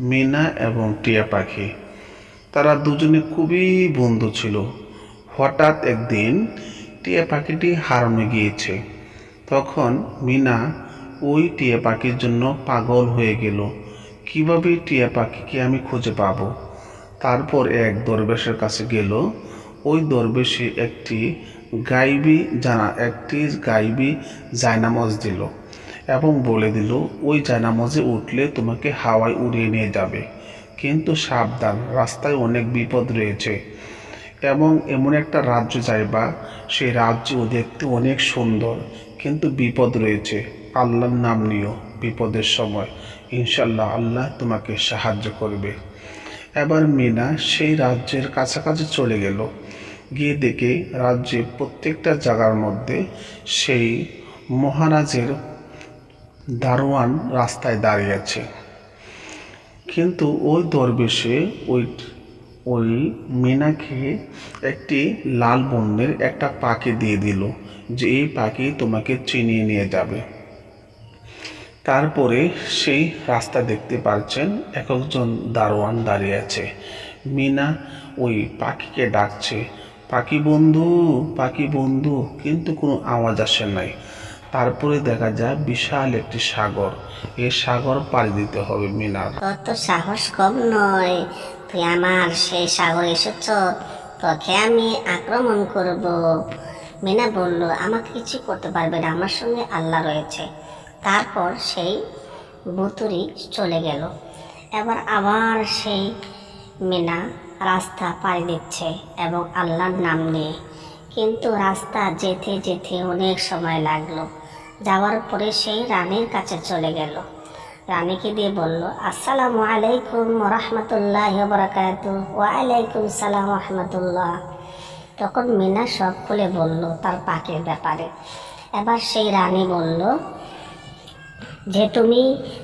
মিনা এবং টিয়া পাখি। তারা দুজনে খুবই বন্ধু ছিল। হঠাৎ একদিন টিয়া পাখিটি হারানো গিয়েছে। তখন মিনা ওই টিয়া পাখির জন্য পাগল হয়ে গেল। কীভাবে টিয়া পাখিকে আমি খুঁজে পাবো? তারপর এক দরবেশের কাছে গেল। ওই দরবেশে একটি গাইবি জানা একটি গাইবি জায়নামাজ দিল। এবং বলে দিল, ওই জায়নামাজে উঠলে তোমাকে হাওয়ায় উড়িয়ে নিয়ে যাবে। কিন্তু সাবধান, রাস্তায় অনেক বিপদ রয়েছে। এবং এমন একটা রাজ্য যাইবা সেই রাজ্য দেখতে অনেক সুন্দর, কিন্তু বিপদ রয়েছে। আল্লাহর নাম নিও বিপদের সময়। ইনশাল্লাহ আল্লাহ তোমাকে সাহায্য করবে। এবার মিনা সেই রাজ্যের কাছাকাছি চলে গেল। গিয়ে দেখে রাজ্যে প্রত্যেকটা জায়গার মধ্যে সেই মহারাজের দারোয়ান রাস্তায় দাঁড়িয়ে আছে। কিন্তু ওই দরবেশে ওই ওই মিনাকে একটি লাল বর্ণের একটা পাখি দিয়ে দিল যে এই পাখি তোমাকে চিনিয়ে নিয়ে যাবে। তারপরে সেই রাস্তা দেখতে পারছেন এক একজন দারোয়ান দাঁড়িয়ে আছে। মিনা ওই পাখিকে ডাকছে, পাখি বন্ধু পাখি বন্ধু, কিন্তু কোনো আওয়াজ আসে নাই। তারপরে দেখা যায় বিশাল একটি সাগর। এই সাগর পাড়ি দিতে হবে মিনার। তোর তো সাহস কম নয়। তুই আমার সেই সাগর এসেছ, তোকে আমি আক্রমণ করব। মিনা বলল, আমাকে কিছু করতে পারবে না, আমার সঙ্গে আল্লাহ রয়েছে। তারপর সেই বুতুরি চলে গেল। এবার আবার সেই মিনা রাস্তা পাড়ি দিচ্ছে এবং আল্লাহর নাম নিয়ে। কিন্তু রাস্তা যেতে যেতে অনেক সময় লাগল। যাওয়ার পরে সেই রানীর কাছে চলে গেল। রানীকে দিয়ে বলল, আসসালামু আলাইকুম রহমতুল্লাহ বরাকাত ওয়ালাইকুম সালাম রহমতুল্লাহ তখন মিনা সব খুলে বলল তার পাখির ব্যাপারে। এবার সেই রানী বলল, যে তুমি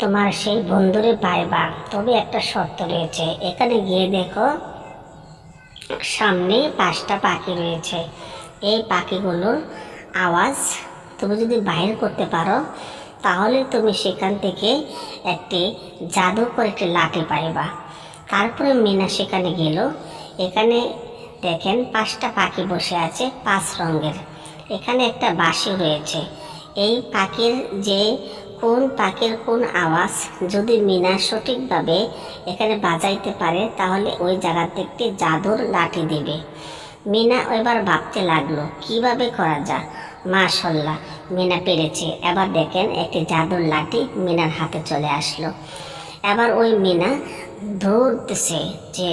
তোমার সেই বন্ধুরে পাইবা, তবে একটা শর্ত রয়েছে। এখানে গিয়ে দেখো সামনে পাঁচটা পাখি রয়েছে। এই পাখিগুলোর আওয়াজ তুমি যদি বাইর করতে পারো, তাহলে তুমি সেখান থেকে একটি জাদুকর একটি লাঠি পাইবা। তারপরে মিনা সেখানে গেল। এখানে দেখেন পাঁচটা পাখি বসে আছে, পাঁচ রঙের। এখানে একটা বাঁশি রয়েছে। এই পাখির যে কোন পাখির কোন আওয়াজ যদি মিনা সঠিকভাবে এখানে বাজাইতে পারে, তাহলে ওই জায়গাতে একটি জাদুর লাঠি দেবে। মিনা এবার ভাবতে লাগল, কীভাবে করা যায়? মাশাল্লাহ, মিনা পেরেছে। এবার দেখেন একটি জাদুর লাঠি মিনার হাতে চলে আসলো। এবার ওই মিনা ধরতেছে যে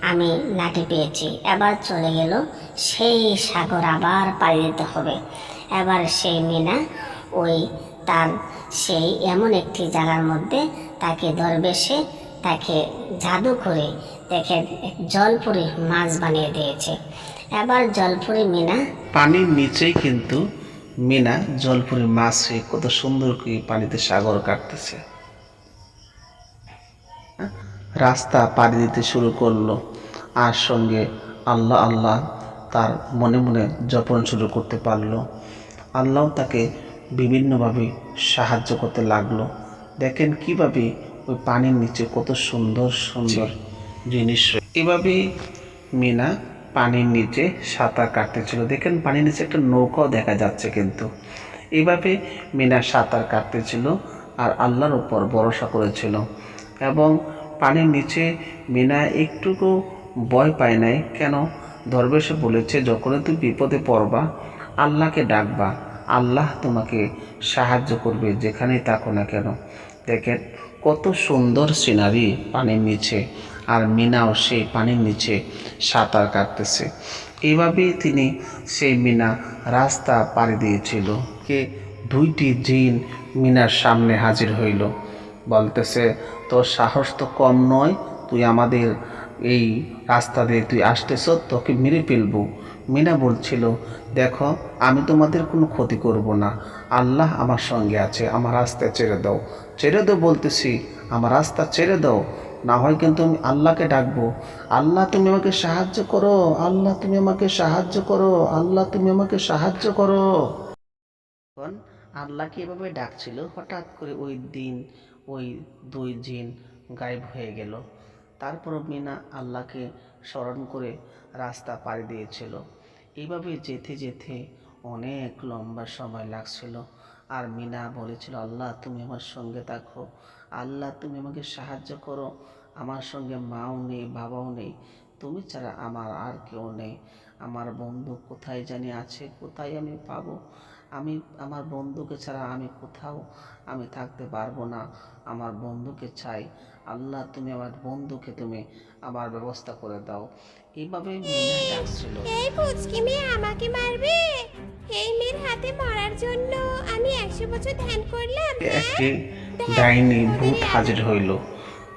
আমি লাঠি পেয়েছি। এবার চলে গেল সেই সাগর আবার পাড়ি দিতে হবে। এবার সেই মিনা ওই তার সেই এমন একটি জায়গার মধ্যে তাকে দরবেশে তাকে জাদু করে দেখে জলপুরি মাছ বানিয়ে দিয়েছে। এবার জলপুরি মিনা পানির নিচেই কিন্তু মিনা জলপুরি মাছে কত সুন্দর করে পানিতে সাগর কাটতেছে। হ্যাঁ? রাস্তা পাড়ি দিতে শুরু করল। আর সঙ্গে আল্লাহ আল্লাহ তার মনে মনে জপন শুরু করতে পারল। আল্লাহ তাকে বিভিন্নভাবে সাহায্য করতে লাগল। দেখেন কীভাবে ওই পানির নিচে কত সুন্দর সুন্দর জিনিস এভাবেই মিনা পানির নিচে সাঁতার কাটতেছিল। দেখেন, পানির নিচে একটা নৌকাও দেখা যাচ্ছে কিন্তু। এভাবে মিনা সাঁতার কাটতেছিল আর আল্লাহর উপর ভরসা করেছিল। এবং পানির নিচে মিনা একটুকু ভয় পায় নাই। কেন? দরবেশে বলেছে যখন তুই বিপদে পড়বা, আল্লাহকে ডাকবা। আল্লাহ তোমাকে সাহায্য করবে যেখানেই থাকো না কেন। দেখেন, কত সুন্দর সিনারি পানির নিচে। আর মিনাও সেই পানির নিচে সাঁতার কাটতেছে। এইভাবেই তিনি সেই মিনা রাস্তা পাড়ি দিয়েছিল কে দুইটি জিন মিনার সামনে হাজির হইল। বলতেছে, তোর সাহস তো কম নয়, তুই আমাদের এই রাস্তা দিয়ে তুই আসতেছ, তোকে মেরে ফেলব। মিনা বলছিল, দেখো, আমি তোমাদের কোনো ক্ষতি করব না। আল্লাহ আমার সঙ্গে আছে, আমার রাস্তা ছেড়ে দাও। ছেড়ে দাও বলতেছি, আমার রাস্তা ছেড়ে দাও? না হয় কিন্তু আমি আল্লাহকে ডাকবো। আল্লাহ, তুমি আমাকে সাহায্য করো। আল্লাহ, তুমি আমাকে সাহায্য করো। আল্লাহ, তুমি আমাকে সাহায্য করো। তখন আল্লাহকে এভাবে ডাকছিল? হঠাৎ করে ওই দিন, ওই দুই জিন গায়েব হয়ে গেল। তারপর মিনা আল্লাহকে স্মরণ করে রাস্তা পাড়ি দিয়েছিল। এইভাবে যেতে যেতে অনেক লম্বা সময় লাগছিল। আর মিনা বলেছিল, আল্লাহ, তুমি আমার সঙ্গে থাকো। আল্লাহ, তুমি আমাকে সাহায্য করো। আমার সঙ্গে মাও নেই, বাবাও নেই। তুমি ছাড়া আমার আর কেউ নেই। আমার বন্ধু কোথায় জানি আছে, কোথায় আমি পাবো? আমি, আমার বন্ধুকে ছাড়া আমি কোথাও আমি থাকতে পারব না। আমার বন্ধুকে চাই। আল্লাহ, তুমি আমার বন্ধুকে তুমি আমার ব্যবস্থা করে দাও। এইভাবে মিনা ডাকছিল। আমাকে মারবে? হাতে মরার জন্য আমি একশো বছর ধ্যান করলাম একটি ডাইনি ভূত হাজির হইল।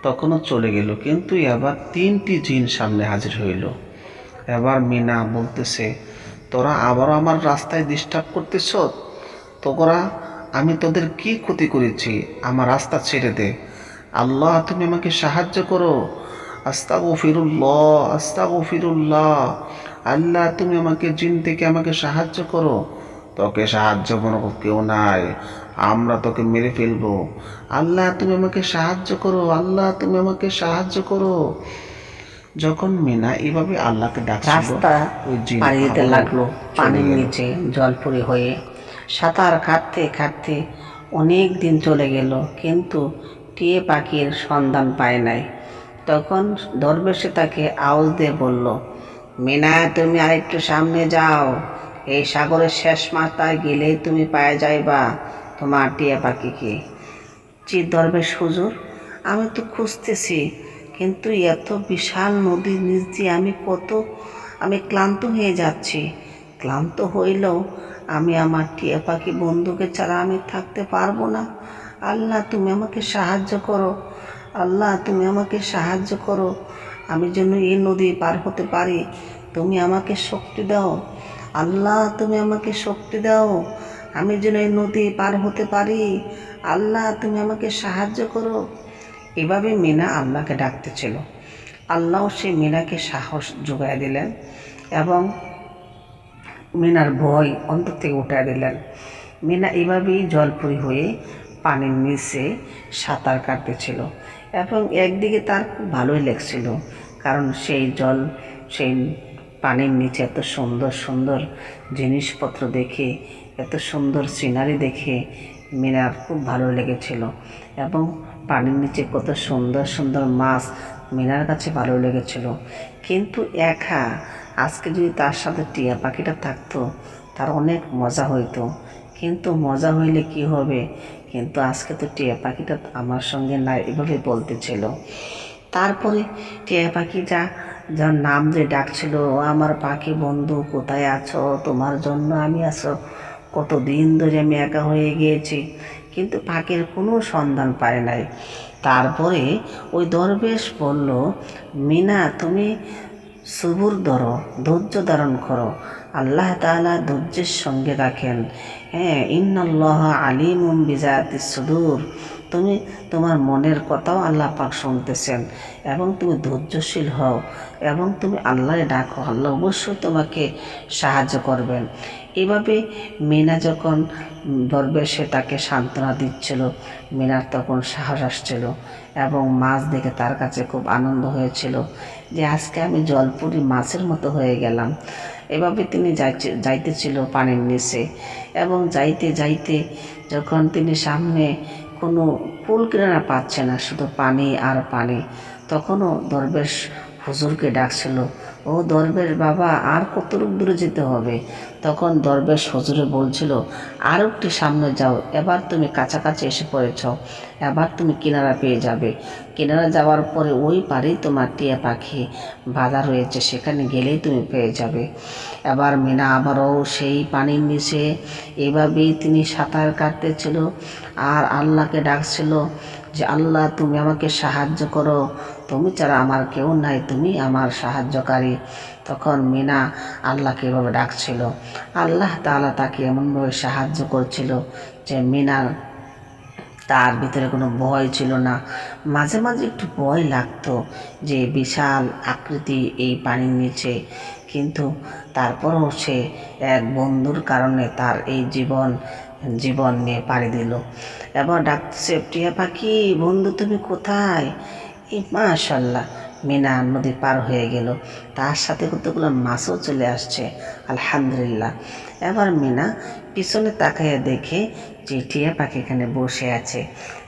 তখনও চলে গেল কিন্তু এবার তিনটি জিন সামনে হাজির হইল। এবার মিনা বলতেছে তোরা আবারও আমার রাস্তায় ডিস্টার্ব করতেছ? তোরা আমি তোদের কি ক্ষতি করেছি? আমার রাস্তা ছেড়ে দে। আল্লাহ তুমি আমাকে সাহায্য করো। আস্তা গফিরুল্লাহ আস্তা গফিরুল্লাহ আল্লাহ তুমি আমাকে জিন থেকে আমাকে সাহায্য করো। তোকে সাহায্য মনে কেউ নাই। আমরা তোকে মেরে ফেলব। আল্লাহ তুমি আমাকে সাহায্য করো। আল্লাহ তুমি আমাকে সাহায্য করো। যখন মিনা এইভাবে আল্লাহকে ডাকছিল রাস্তা পাড়ি দিতে লাগল। পানির। নিচে জলপুরি হয়ে সাঁতার কাটতে কাটতে অনেক দিন চলে গেল কিন্তু টিয়ে পাখির সন্ধান পায় নাই। তখন দরবেশে তাকে আওয়াজ দিয়ে বলল মিনা তুমি আরেকটু সামনে যাও। এই সাগরের শেষ মাথায় গেলেই তুমি পায়ে যাইবা তোমার টিয়া পাখিকে। চিত দরবেশ হুজুর, আমি তো খুঁজতেছি, কিন্তু এত বিশাল নদীর নিচ দিয়ে আমি কত, আমি ক্লান্ত হয়ে যাচ্ছি। ক্লান্ত হইলেও আমি আমার টিয়া পাখি বন্ধুকে ছাড়া আমি থাকতে পারব না। আল্লাহ, তুমি আমাকে সাহায্য করো। আল্লাহ, তুমি আমাকে সাহায্য করো। আমি যেন এই নদী পার হতে পারি। তুমি আমাকে শক্তি দাও। আল্লাহ, তুমি আমাকে শক্তি দাও। আমি যেন এই নদী পার হতে পারি। আল্লাহ, তুমি আমাকে সাহায্য করো। এভাবে মিনা আল্লাহকে ডাকতেছিল আল্লাহ সেই মিনাকে সাহস যোগায় দিলেন এবং মিনার ভয় অন্তর থেকে উঠায় দিলেন। মিনা এভাবেই জলপুরি হয়ে পানির নিচে সাঁতার কাটতেছিল এবং একদিকে তার খুব ভালোই লাগছিল, কারণ সেই জল, সেই পানির নিচে এত সুন্দর সুন্দর জিনিসপত্র দেখে, এত সুন্দর সিনারি দেখে মিনার খুব ভালো লেগেছিল। এবং পানির নিচে কত সুন্দর সুন্দর মাছ মিনার কাছে ভালো লেগেছিল। কিন্তু একা, আজকে যদি তার সাথে টিয়া পাখিটা থাকতো, তার অনেক মজা হইতো। কিন্তু মজা হইলে কি হবে? কিন্তু আজকে তো টিয়া পাখিটা আমার সঙ্গে না এভাবে বলতেছিল। তারপরে টিয়া পাখি যা যার নাম যে ডাকছিল আমার পাখি বন্ধু, কোথায় আছো? তোমার জন্য আমি আছো। কতদিন ধরে আমি একা হয়ে গিয়েছি। কিন্তু পাখির কোনো সন্ধান পায় নাই। তারপরে ওই দরবেশ বলল, মিনা, তুমি সবুর ধরো, ধৈর্য ধারণ করো। আল্লাহ তাআলা ধৈর্যের সঙ্গে রাখেন। হ্যাঁ ইন্নাল্লাহ আলিমুম বিজাতি সুদূর। তুমি তোমার মনের কথাও আল্লাহ পাক শুনতেছেন এবং তুমি ধৈর্যশীল হও এবং তুমি আল্লাহ ডাকো। আল্লাহ অবশ্যই তোমাকে সাহায্য করবেন। এভাবে মিনা যখন দরবেশে তাকে সান্ত্বনা দিচ্ছিল। মিনার তখন সাহস আসছিল এবং মাছ দেখে তার কাছে খুব আনন্দ হয়েছিল যে, আজকে আমি জলপুরি মাছের মতো হয়ে গেলাম। এভাবে তিনি যাইতে যাইতেছিল পানির নিচে এবং যাইতে যাইতে যখন তিনি সামনে কোনো কুল কিনারা পাচ্ছে না শুধু পানি আর পানি। তখনও দরবেশ হুজুরকে ডাকছিল ও দরবেশ বাবা, আর কত কতটুক দূরে যেতে হবে? তখন দরবেশ হুজুরে বলছিল আর একটু সামনে যাও, এবার তুমি কাছাকাছি এসে পড়েছ। এবার তুমি কিনারা পেয়ে যাবে। কিনারা যাওয়ার পরে ওই পারেই তোমার টিয়া পাখি বাধা রয়েছে, সেখানে গেলেই তুমি পেয়ে যাবে। এবার মিনা আবারও সেই পানির নিচে, এভাবেই তিনি সাঁতার কাটতেছিল। আর আল্লাহকে ডাকছিল যে, আল্লাহ, তুমি আমাকে সাহায্য করো। তুমি ছাড়া আমার কেউ নাই, তুমি আমার সাহায্যকারী। তখন মিনা আল্লাহকে এভাবে ডাকছিল? আল্লাহ তাআলা তাকে এমনভাবে সাহায্য করছিল যে মিনার তার ভিতরে কোনো ভয় ছিল না। মাঝে মাঝে একটু ভয় লাগতো যে বিশাল আকৃতি এই পানির নিচে। কিন্তু তারপরও সে এক বন্ধুর কারণে তার এই জীবন জীবন নিয়ে পাড়ি দিল। এবার ডাকছে টিয়া পাখি, বন্ধু তুমি কোথায়? এই মাশাল্লাহ মিনা নদী পার হয়ে গেল। তার সাথে কতগুলো মাছও চলে আসছে, আলহামদুলিল্লাহ। এবার মিনা পিছনে তাকাইয়া দেখে যে টিয়া পাখি এখানে বসে আছে।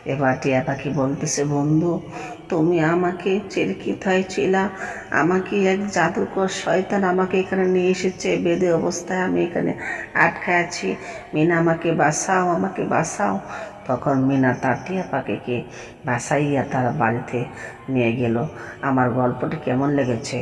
এবার টিয়া পাখি বলতেছে, বন্ধু, তুমি আমাকে চিরকিথায় ছিলা? আমাকে এক জাদুকর শয়তান আমাকে এখানে নিয়ে এসেছে, বেদে অবস্থায় আমি এখানে আটকে আছি। মিনা, আমাকে বাঁচাও আমাকে বাঁচাও। তখন মিনা তার টিয়া পাখিকে বাসাইয়া তার বাড়িতে নিয়ে গেল। আমার গল্পটি কেমন লেগেছে?